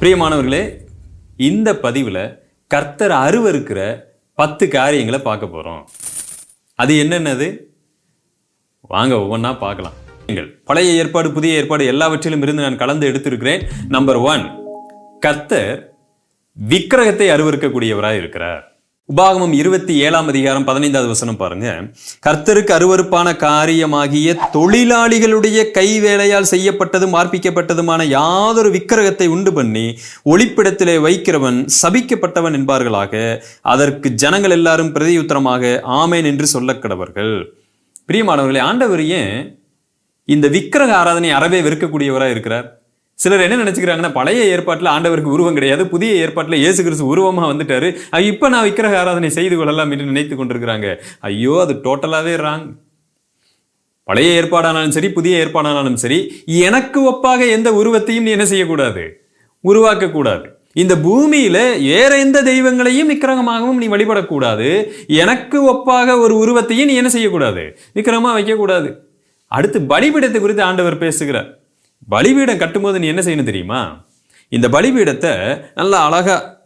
பிரியமானவர்களே இந்த பதிவில் கர்த்தர் அருவருக்கிற பத்து காரியங்களை பார்க்க போகிறோம் அது என்னென்னது? வாங்க ஒவ்வொன்றா பார்க்கலாம். நீங்கள். பழைய ஏற்பாடு புதிய ஏற்பாடு எல்லாவற்றிலும் இருந்து நான் கலந்து எடுத்திருக்கிறேன். நம்பர் ஒன் கர்த்தர் விக்கிரகத்தை அருவருக்கக்கூடியவராக இருக்கிறார். உபாகமம் இருபத்தி ஏழாம் அதிகாரம் பதினைந்தாவது வசனம் பாருங்க. கர்த்தருக்கு அருவருப்பான காரியமாகிய தொழிலாளிகளுடைய கை வேலையால் செய்யப்பட்டதும் மார்ப்பிக்கப்பட்டதுமான யாதொரு விக்கிரகத்தை உண்டு பண்ணி ஒளிப்பிடத்திலே வைக்கிறவன் சபிக்கப்பட்டவன் என்பார்களாக. அதற்கு ஜனங்கள் எல்லாரும் பிரதியுத்தரமாக ஆமேன் என்று சொல்ல கடவர்கள் பிரியமானவர்களே ஆண்டவர் ஏன் இந்த விக்கிரக ஆராதனை அறவே வெறுக்கக்கூடியவராக இருக்கிறார்? சிலர் என்ன நினைச்சுக்கிறாங்கன்னா பழைய ஏற்பாட்டில் ஆண்டவருக்கு உருவம் கிடையாது புதிய ஏற்பாட்டில் இயேசு கிறிஸ்து உருவமாக வந்துட்டாரு. இப்போ நான் விக்கிரக ஆராதனை செய்து கொள்ளலாம் என்று நினைத்து கொண்டிருக்கிறாங்க. ஐயோ அது டோட்டலாகவே ராங் பழைய ஏற்பாடானாலும் சரி புதிய ஏற்பாடானாலும் சரி எனக்கு ஒப்பாக எந்த உருவத்தையும் நீ என்ன செய்யக்கூடாது? உருவாக்கக்கூடாது. இந்த பூமியில வேற எந்த தெய்வங்களையும் விக்கிரகமாகவும் நீ வழிபடக்கூடாது. எனக்கு ஒப்பாக ஒரு உருவத்தையும் நீ என்ன செய்யக்கூடாது? விக்கிரகமா வைக்கக்கூடாது. அடுத்து பலிபீடத்தை குறித்து ஆண்டவர் பேசுகிறார். பலிபீடம் கட்டும்போது நீ என்ன செய்யணும் தெரியுமா? இந்த பலிபீடத்தை நல்லா அழகாக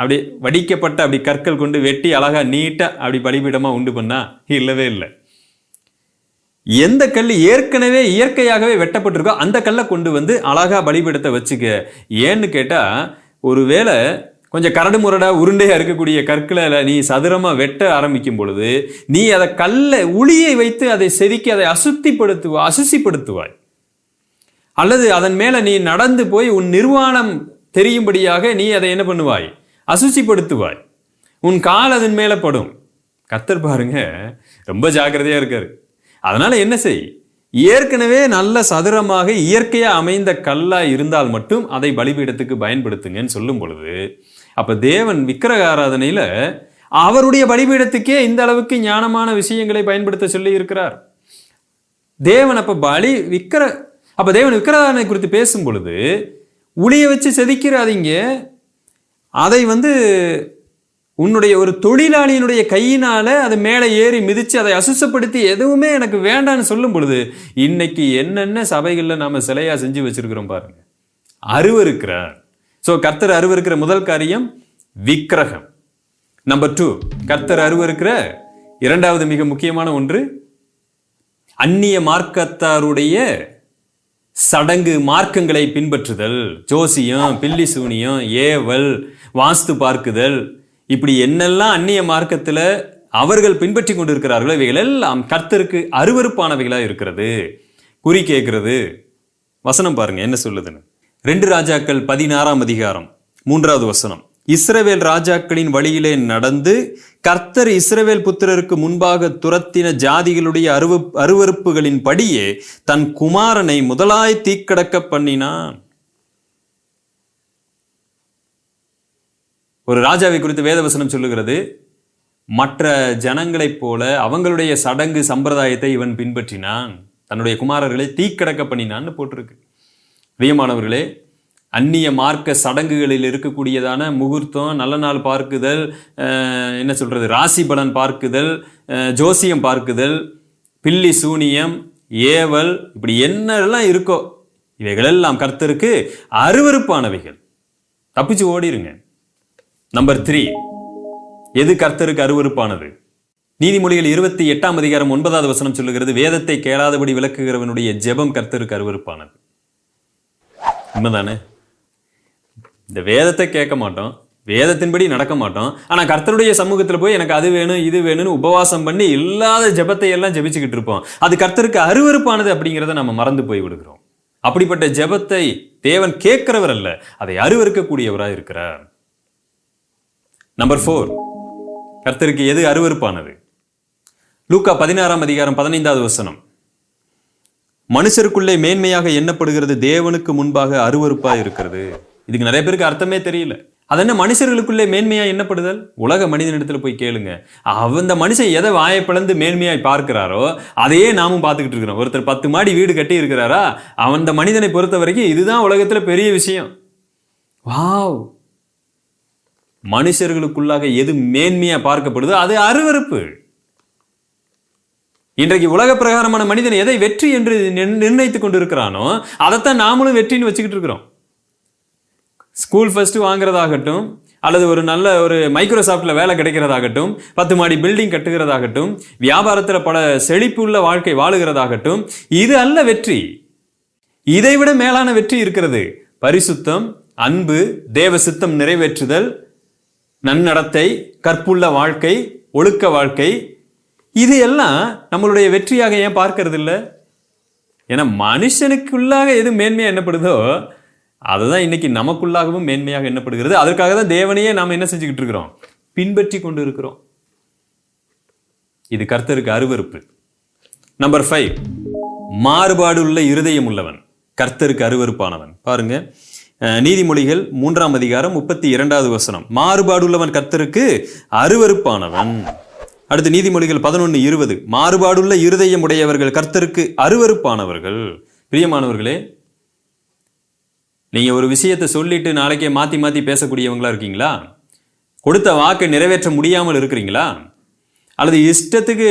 அப்படி வடிக்கப்பட்ட அப்படி கற்கள் கொண்டு வெட்டி அழகாக நீட்டாக அப்படி பலிபீடமாக உண்டு பண்ணா இல்லவே இல்லை. எந்த கல் ஏற்கனவே இயற்கையாகவே வெட்டப்பட்டிருக்கோ அந்த கல்லை கொண்டு வந்து அழகாக பலிபீடத்தை வச்சுக்க. ஏன்னு கேட்டால் ஒருவேளை கொஞ்சம் கரடு முரடாக உருண்டையாக இருக்கக்கூடிய கற்களை நீ சதுரமாக வெட்ட ஆரம்பிக்கும் பொழுது நீ அதை கல்லை உளியை வைத்து அதை செதுக்கி அதை அசுத்திப்படுத்துவா அசுசிப்படுத்துவாய். அல்லது அதன் மேலே நீ நடந்து போய் உன் நிர்வாணம் தெரியும்படியாக நீ அதை என்ன பண்ணுவாய்? அசுசிப்படுத்துவாய். உன் கால் அதன் மேலே படும். கத்தர் பாருங்க ரொம்ப ஜாக்கிரதையாக இருக்கார். அதனால் என்ன செய்? ஏற்கனவே நல்ல சதுரமாக இயற்கையாக அமைந்த கல்லாக இருந்தால் மட்டும் அதை பலிபீடத்துக்கு பயன்படுத்துங்கன்னு சொல்லும் பொழுது அப்போ தேவன் விக்கிரக ஆராதனையில் அவருடைய பலிபீடத்துக்கே இந்த அளவுக்கு ஞானமான விஷயங்களை பயன்படுத்த சொல்லி இருக்கிறார். தேவன் அப்போ பலி விக்கிர அப்போ தேவன் விக்கிரகாரனை குறித்து பேசும் பொழுது உளியை வச்சு செதுக்கிறாதீங்க அதை வந்து உன்னுடைய ஒரு தொழிலாளியினுடைய கையினால் அது மேலே ஏறி மிதித்து அதை அசுசப்படுத்தி எதுவுமே எனக்கு வேண்டான்னு சொல்லும் பொழுது இன்னைக்கு என்னென்ன சபைகளில் நாம் சிலையாக செஞ்சு வச்சிருக்கிறோம் பாருங்கள் அருவருக்கிறார். ஸோ கர்த்தர் அருவருக்கிற முதல் காரியம் விக்கிரகம். நம்பர் டூ கர்த்தர் அருவருக்கிற இரண்டாவது மிக முக்கியமான ஒன்று அந்நிய மார்க்கத்தாருடைய சடங்கு மார்க்கங்களை பின்பற்றுதல் ஜோசியம் பில்லி சூனியம் ஏவல் வாஸ்து பார்க்குதல். இப்படி என்னெல்லாம் அந்நிய மார்க்கத்தில் அவர்கள் பின்பற்றி கொண்டிருக்கிறார்களோ இவைகள் எல்லாம் கர்த்தருக்கு அருவறுப்பானவைகளாக இருக்கிறது. குறி கேட்கிறது. வசனம் பாருங்க என்ன சொல்லுதுன்னு. ரெண்டு ராஜாக்கள் பதினாறாம் அதிகாரம் மூன்றாவது வசனம். இஸ்ரவேல் ராஜாக்களின் வழியிலே நடந்து கர்த்தர் இஸ்ரவேல் புத்திரருக்கு முன்பாக துரத்தின ஜாதிகளுடைய அருவ அருவருப்புகளின் படியே தன் குமாரனை முதலாய் தீக்கடக்க பண்ணினான். ஒரு ராஜாவை குறித்து வேதவசனம் சொல்லுகிறது மற்ற ஜனங்களைப் போல அவங்களுடைய சடங்கு சம்பிரதாயத்தை இவன் பின்பற்றினான். தன்னுடைய குமாரர்களை தீக்கடக்க பண்ணினான்னு போட்டிருக்கு. பிரியமானவர்களே அந்நிய மார்க்க சடங்குகளில் இருக்கக்கூடியதான முகூர்த்தம் நல்ல நாள் பார்க்குதல் என்ன சொல்கிறது ராசி பலன் பார்க்குதல் ஜோசியம் பார்க்குதல் பில்லி சூனியம் ஏவல் இப்படி என்னெல்லாம் இருக்கோ இவைகளெல்லாம் கர்த்தருக்கு அருவருப்பானவைகள். தப்பிச்சு ஓடிருங்க. நம்பர் த்ரீ எது கர்த்தருக்கு அருவருப்பானது? நீதிமொழிகள் இருபத்தி எட்டாம் அதிகாரம் ஒன்பதாவது வசனம் சொல்லுகிறது வேதத்தை கேளாதபடி விளக்குகிறவனுடைய ஜெபம் கர்த்தருக்கு அருவருப்பானது. உண்மைதானே? இந்த வேதத்தை கேட்க மாட்டோம். வேதத்தின்படி நடக்க மாட்டோம். ஆனா கர்த்தருடைய சமூகத்தில் போய் எனக்கு அது வேணும் இது வேணும்னு உபவாசம் பண்ணி இல்லாத ஜெபத்தை எல்லாம் ஜெபிச்சுக்கிட்டு இருப்போம். அது கர்த்தருக்கு அருவருப்பானது அப்படிங்கிறத நம்ம மறந்து போய் விடுகிறோம். அப்படிப்பட்ட ஜெபத்தை தேவன் கேட்கிறவர் அல்ல அதை அருவறுக்கக்கூடியவராக இருக்கிறார். நம்பர் ஃபோர் கர்த்தருக்கு எது அருவருப்பானது? லூக்கா பதினாறாம் அதிகாரம் பதினைந்தாவது வசனம். மனுஷருக்குள்ளே மேன்மையாக எண்ணப்படுகிறது தேவனுக்கு முன்பாக அருவருப்பா இருக்கிறது. இதுக்கு நிறைய பேருக்கு அர்த்தமே தெரியல. அது என்ன மனுஷர்களுக்குள்ளே மேன்மையாக எண்ணப்படுதல்? உலக மனிதனிடத்தில் போய் கேளுங்க. அந்த மனுஷன் எதை வாயை பிளந்து மேன்மையாய் பார்க்கிறாரோ அதையே நாமும் பார்த்துக்கிட்டு இருக்கிறோம். ஒருத்தர் பத்து மாடி வீடு கட்டி இருக்கிறாரா அந்த மனிதனை பொறுத்த வரைக்கும் இதுதான் உலகத்தில் பெரிய விஷயம். வாவ்! மனுஷர்களுக்குள்ளாக எது மேன்மையாக பார்க்கப்படுதோ அது அருவருப்பு. இன்றைக்கு உலக பிரகாரமான மனிதன் எதை வெற்றி என்று நிர்- நிர்ணயித்துக் கொண்டிருக்கிறானோ அதைத்தான் நாமளும் வெற்றின்னு வச்சுக்கிட்டு இருக்கிறோம். ஸ்கூல் ஃபஸ்ட்டு வாங்குறதாகட்டும் அல்லது ஒரு நல்ல ஒரு மைக்ரோசாஃப்டில் வேலை கிடைக்கிறதாகட்டும் பத்து மாடி பில்டிங் கட்டுகிறதாகட்டும் வியாபாரத்தில் பல செழிப்பு உள்ள வாழ்க்கை வாழுகிறதாகட்டும் இது அல்ல வெற்றி. இதைவிட மேலான வெற்றி இருக்கிறது. பரிசுத்தம் அன்பு தேவ சித்தம் நிறைவேற்றுதல் நன்னடத்தை கற்புள்ள வாழ்க்கை ஒழுக்க வாழ்க்கை இது எல்லாம் நம்மளுடைய வெற்றியாக ஏன் பார்க்கறதில்ல? ஏன்னா மனுஷனுக்குள்ளாக எது மேன்மையாக என்னப்படுதோ அதுதான் இன்னைக்கு நமக்குள்ளாகவும் மேன்மையாக எண்ணப்படுகிறது. அதற்காக தான் தேவனையே நாம் என்ன செஞ்சுக்கிட்டு இருக்கிறோம்? பின்பற்றி கொண்டு இருக்கிறோம். இது கர்த்தருக்கு அருவருப்பு. நம்பர் ஃபைவ் மாறுபாடு உள்ள இருதயம் உள்ளவன். கர்த்தருக்கு அருவருப்பானவன். பாருங்க. நீதிமொழிகள் மூன்றாம் அதிகாரம் முப்பத்தி இரண்டாவது வசனம். மாறுபாடுள்ளவன் கர்த்தருக்கு அருவருப்பானவன். அடுத்து நீதிமொழிகள் பதினொன்று இருபது. மாறுபாடுள்ள இருதயம் உடையவர்கள் கர்த்தருக்கு அருவருப்பானவர்கள். பிரியமானவர்களே நீங்க ஒரு விஷயத்தை சொல்லிட்டு நாளைக்கே மாத்தி மாத்தி பேசக்கூடியவங்களா இருக்கீங்களா? கொடுத்த வாக்கை நிறைவேற்ற முடியாமல் இருக்கிறீங்களா? அல்லது இஷ்டத்துக்கு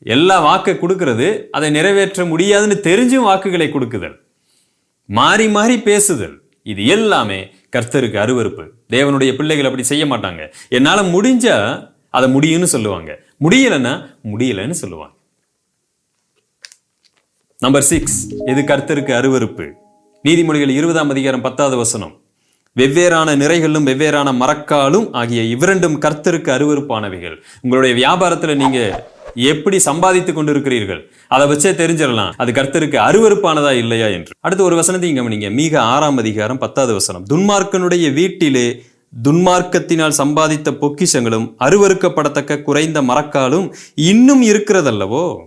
எல்லா வாக்கை கொடுக்கறது அதை நிறைவேற்ற முடியாதுன்னு தெரிஞ்சும் வாக்குகளை கொடுக்குதல் மாறி மாறி பேசுதல் இது எல்லாமே கர்த்தருக்கு அருவருப்பு. தேவனுடைய பிள்ளைகள் அப்படி செய்ய மாட்டாங்க. என்னால முடிஞ்சா அதை முடியும்னு சொல்லுவாங்க. முடியலைன்னா முடியலைன்னு சொல்லுவாங்க. நம்பர் சிக்ஸ் இது கர்த்தருக்கு அருவருப்பு. நீதிமொழிகள் இருபதாம் அதிகாரம் பத்தாவது வசனம். வெவ்வேறான நிறைகளும் வெவ்வேறான மரக்காலும் ஆகிய இவ்விரண்டும் கர்த்தருக்கு அருவருப்பானவைகள். உங்களுடைய வியாபாரத்துல நீங்க எப்படி சம்பாதித்து கொண்டிருக்கிறீர்கள் அதை வச்சே தெரிஞ்சிடலாம். அது கர்த்தருக்கு அருவறுப்பானதா இல்லையா என்று. அடுத்து ஒரு வசனத்தையும் கவனிங்க. மிக ஆறாம் அதிகாரம் பத்தாவது வசனம். துன்மார்க்கனுடைய வீட்டிலே துன்மார்க்கத்தினால் சம்பாதித்த பொக்கிஷங்களும் அருவருக்கப்படத்தக்க குறைந்த மரக்காலும் இன்னும் இருக்கிறதல்லவோ?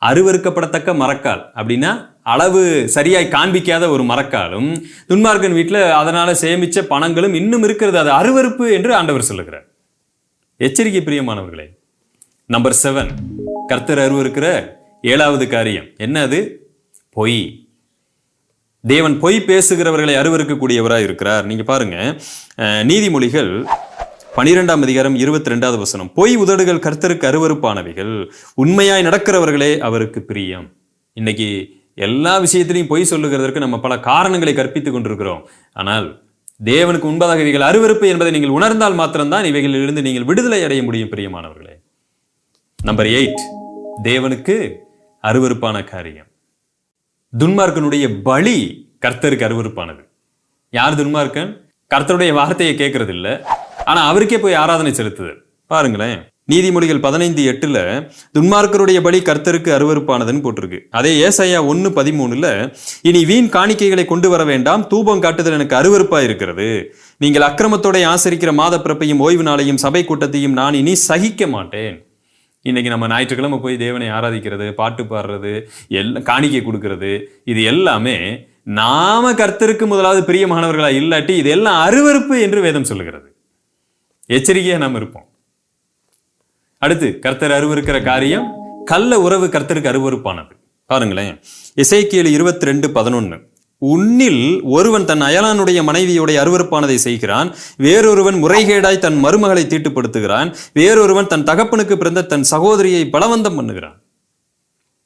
அருவருக்கப்படத்தக்க மரக்கால். அப்படின்னா அளவு சரியாய் காண்பிக்காத ஒரு மரக்காலும் துன்மார்க்கன் வீட்டில் அதனால சேமிச்ச பணங்களும் இன்னும் இருக்கிறது. அது அருவருப்பு என்று ஆண்டவர் சொல்லுகிறார். எச்சரிக்கை பிரியமானவர்களே நம்பர் செவன் கர்த்தர் அருவருக்கிற ஏழாவது காரியம். என்ன அது? பொய். தேவன் பொய் பேசுகிறவர்களை அருவருக்கக்கூடியவராக இருக்கிறார். நீங்க பாருங்க அஹ், நீதிமொழிகள் பனிரெண்டாம் அதிகாரம் இருபத்தி ரெண்டாவது வசனம். பொய் உதடுகள் கர்த்தருக்கு அருவருப்பானவைகள் உண்மையாய் நடக்கிறவர்களே அவருக்கு பிரியம். இன்னைக்கு எல்லா விஷயத்திலையும் பொய் சொல்லுகிறதற்கு நம்ம பல காரணங்களை கற்பித்துக் கொண்டிருக்கிறோம். ஆனால் தேவனுக்கு உண்பதாக இவைகள் அருவருப்பு என்பதை நீங்கள் உணர்ந்தால் மாத்திரம்தான் இவைகளிலிருந்து நீங்கள் விடுதலை அடைய முடியும் பிரியமானவர்களே. நம்பர் எயிட் தேவனுக்கு அருவருப்பான காரியம். துன்மார்க்கனுடைய பலி கர்த்தருக்கு அருவருப்பானது. யார் துன்மார்க்கன்? கர்த்தருடைய வார்த்தையை கேட்கறது இல்ல ஆனா அவருக்கே போய் ஆராதனை செலுத்துது பாருங்களேன். நீதிமொழிகள் பதினைந்து எட்டில் துன்மார்க்கருடைய பலி கர்த்தருக்கு அருவருப்பானதுன்னு போட்டிருக்கு. அதே ஏசையா ஒன்று பதிமூணில் இனி வீண் காணிக்கைகளை கொண்டு வர வேண்டாம் தூபம் காட்டுதல் எனக்கு அருவறுப்பாக இருக்கிறது. நீங்கள் அக்கிரமத்தோடைய ஆசரிக்கிற மாத பிறப்பையும் ஓய்வு நாளையும் சபை கூட்டத்தையும் நான் இனி சகிக்க மாட்டேன். இன்றைக்கி நம்ம ஞாயிற்றுக்கிழமை போய் தேவனை ஆராதிக்கிறது பாட்டு பாடுறது எல்லாம் காணிக்கை கொடுக்கறது இது எல்லாமே நாம கர்த்தருக்கு முதலாவது பிரியமானவர்களாக இல்லாட்டி இதெல்லாம் அருவருப்பு என்று வேதம் சொல்லுகிறது. எச்சரிக்கையாக நாம் இருப்போம். அடுத்து கர்த்தர் அருவருக்கிற காரியம் கள்ள உறவு கர்த்தருக்கு அருவருப்பானது. பாருங்களேன். இசைக்கியல் இருபத்தி ரெண்டு பதினொன்று உன்னில் ஒருவன் தன் அயலானுடைய மனைவியுடைய அருவருப்பானதை செய்கிறான் வேறொருவன் முறைகேடாய் தன் மருமகளை தீட்டுப்படுத்துகிறான் வேறொருவன் தன் தகப்பனுக்கு பிறந்த தன் சகோதரியை பலவந்தம் பண்ணுகிறான்.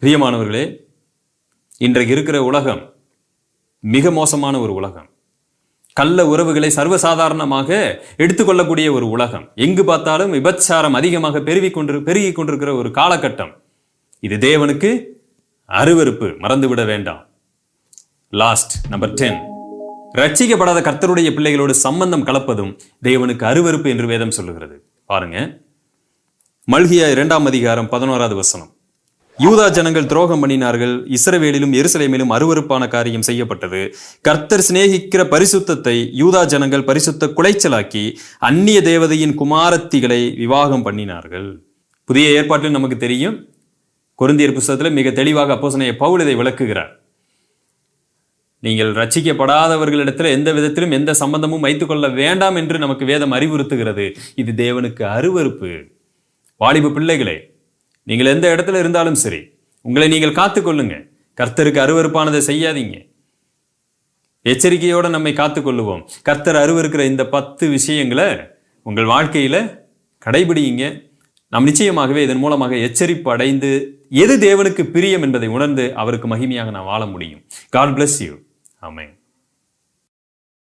பிரியமானவர்களே இன்றைக்கு இருக்கிற உலகம் மிக மோசமான ஒரு உலகம். கள்ள உறவுகளை சர்வசாதாரணமாக எடுத்துக்கொள்ளக்கூடிய ஒரு உலகம். எங்கு பார்த்தாலும் விபச்சாரம் அதிகமாக பெருகி கொண்டு பெருகி கொண்டிருக்கிற ஒரு காலகட்டம். இது தேவனுக்கு அருவருப்பு. மறந்துவிட வேண்டாம். லாஸ்ட் நம்பர் டென் ரட்சிக்கப்படாத கர்த்தருடைய பிள்ளைகளோடு சம்பந்தம் கலப்பதும் தேவனுக்கு அருவருப்பு என்று வேதம் சொல்லுகிறது. பாருங்க. மல்கியா இரண்டாம் அதிகாரம் பதினோராவது வசனம். யூதா ஜனங்கள் துரோகம் பண்ணினார்கள். இஸ்ரவேலிலும் எருசலேமிலும் அருவருப்பான காரியம் செய்யப்பட்டது. கர்த்தர் சிநேகிக்கிற பரிசுத்தத்தை யூதா ஜனங்கள் பரிசுத்த குலைச்சலாக்கி அந்நிய தேவதையின் குமாரத்திகளை விவாகம் பண்ணினார்கள். புதிய ஏற்பாட்டில் நமக்கு தெரியும் குருந்தியர் புஸ்தகத்தில் மிக தெளிவாக அப்போசனைய பவுல் இதை விளக்குகிறார். நீங்கள் ரட்சிக்கப்படாதவர்களிடத்தில் எந்த விதத்திலும் எந்த சம்பந்தமும் வைத்துக்கொள்ள வேண்டாம் என்று நமக்கு வேதம் அறிவுறுத்துகிறது. இது தேவனுக்கு அருவருப்பு. வாலிப பிள்ளைகளே நீங்கள் எந்த இடத்துல இருந்தாலும் சரி உங்களை நீங்கள் காத்துக்கொள்ளுங்க கர்த்தருக்கு அருவருப்பானதை செய்யாதீங்க. எச்சரிக்கையோடு நம்மை காத்துக்கொள்ளுவோம் கர்த்தர் அருவருக்கிற இந்த பத்து விஷயங்களை உங்கள் வாழ்க்கையில கடைபிடியுங்க. நாம் நிச்சயமாகவே இதன் மூலமாக எச்சரிப்பு அடைந்து எது தேவனுக்கு பிரியம் என்பதை உணர்ந்து அவருக்கு மகிமையாக நாம் வாழ முடியும். God bless you amen